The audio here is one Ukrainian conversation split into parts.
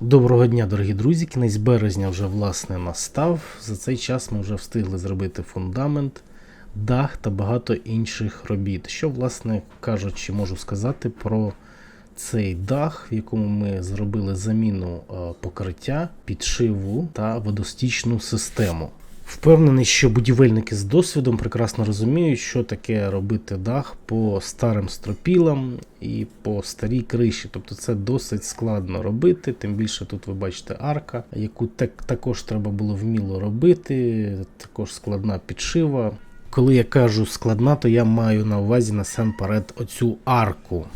Доброго дня, дорогі друзі. Кінець березня вже власне настав. За цей час ми вже встигли зробити фундамент, дах та багато інших робіт. Що, власне кажучи, можу сказати про цей дах, в якому ми зробили заміну е, покриття, підшиву та водостічну систему. Впевнений, що будівельники з досвідом прекрасно розуміють, що таке робити дах по старим стропілам і по старій криші. Тобто це досить складно робити. Тим більше тут ви бачите арка, яку так, також треба було вміло робити, також складна підшива. Коли я кажу складна, то я маю на увазі насамперед оцю арку,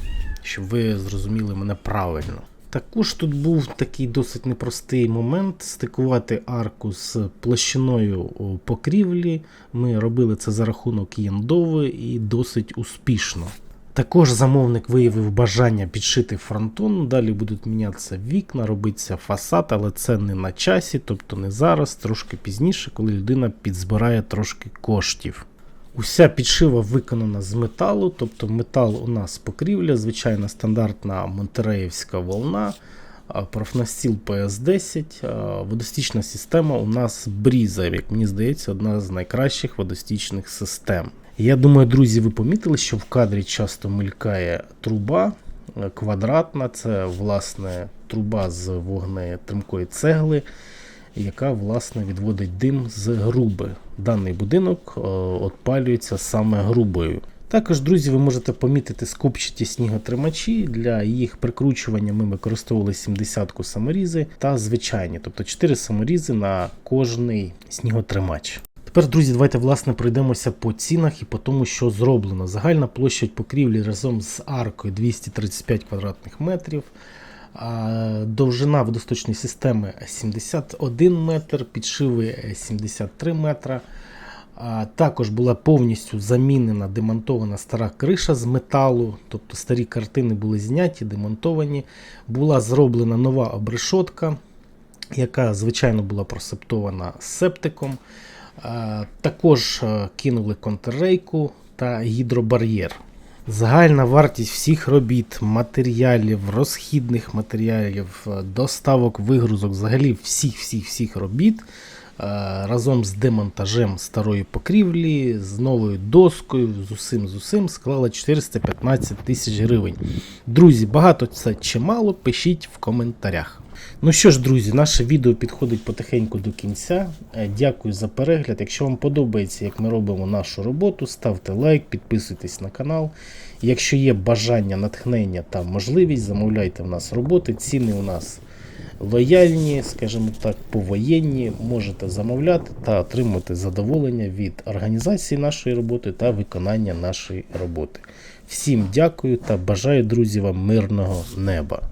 щоб ви зрозуміли мене правильно. Також тут був такий досить непростий момент стикувати арку з площиною покрівлі. Ми робили це за рахунок єндови і досить успішно. Також замовник виявив бажання підшити фронтон. Далі будуть мінятися вікна, робиться фасад, але це не на часі, тобто не зараз, трошки пізніше, коли людина підзбирає трошки коштів. Уся підшива виконана з металу, тобто метал у нас покрівля, звичайна стандартна монтереївська волна, профнастіл PS10, водостічна система у нас Бріза, як мені здається, одна з найкращих водостічних систем. Я думаю, друзі, ви помітили, що в кадрі часто мелькає труба е, квадратна, це власне труба з вогнетримкої цегли яка власне відводить дим з груби. Даний будинок е, опалюється саме грубою. Також, друзі, ви можете помітити скупчаті сніготримачі. Для їх прикручування ми використовували 70-ку саморізи та звичайні, тобто 4 саморізи на кожний сніготримач. Тепер, друзі, давайте власне пройдемося по цінах і по тому, що зроблено. Загальна площа покрівлі разом з аркою 235 квадратних метрів. Довжина водосточної системи 71 метр, підшиви 73 метра. Також була повністю замінена, демонтована стара криша з металу, тобто старі картини були зняті, демонтовані. Була зроблена нова обрешотка, яка, звичайно, була просептована септиком. Також е, кинули контррейку та гідробар'єр. Загальна вартість всіх робіт, матеріалів, розхідних матеріалів, е, доставок, вигрузок, взагалі всіх всіх всіх робіт е, разом з демонтажем старої покрівлі, з новою доскою, з усім з усім склала 415 тисяч гривень. Друзі, багато це чи мало, пишіть в коментарях. Ну що ж, друзі, наше відео підходить потихеньку до кінця. Е, Дякую за перегляд. Якщо вам подобається, як ми робимо нашу роботу, ставте лайк, підписуйтесь на канал. Якщо є бажання, натхнення та можливість, замовляйте в нас роботи. Ціни у нас лояльні, скажімо так, повоєнні. Можете замовляти та отримати задоволення від організації нашої роботи та виконання нашої роботи. Всім дякую та бажаю, друзі, вам мирного неба.